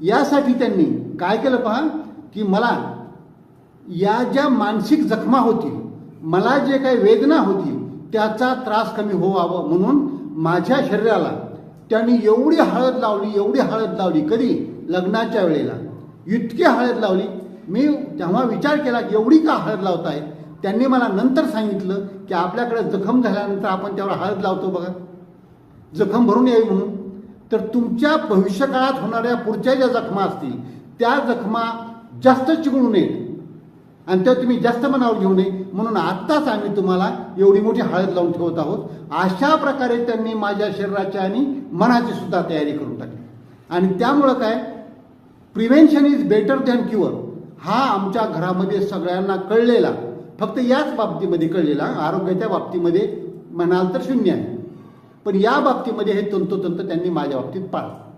यासाठी त्यांनी काय केलं पहा? की मला या ज्या मानसिक जखमा होतील मला जे काही वेदना होती त्याचा त्रास कमी होवावा म्हणून माझ्या शरीराला त्यांनी एवढी हळद लावली एवढी हळद लावली कधी? लग्नाच्या वेळेला. इतकी हळद लावली. मी तेव्हा विचार केला की एवढी का हळद लावताय? त्यांनी मला नंतर सांगितलं की आपल्याकडे जखम झाल्यानंतर आपण त्यावर हळद लावतो बघा. जखम भरून यावी म्हणून. तर तुमच्या भविष्यकाळात होणाऱ्या पुढच्या ज्या जखमा असतील त्या जखमा जास्त चिघळू नयेत. आणि त्या तुम्ही जास्त मनावर घेऊ नये. म्हणून आत्ताच आम्ही तुम्हाला एवढी मोठी हळद लावून ठेवत आहोत. अशा प्रकारे त्यांनी माझ्या शरीराची आणि मनाची सुद्धा तयारी करून टाकली. आणि त्यामुळं काय? Prevention is better than cure हा आमच्या घरामध्ये सगळ्यांना कळलेला. फक्त याच बाबतीमध्ये कळलेला. आरोग्याच्या बाबतीमध्ये म्हणाल तर शून्य आहे. पण या बाबतीमध्ये हे तंतोतंत त्यांनी माझ्या बाबतीत पाळलं.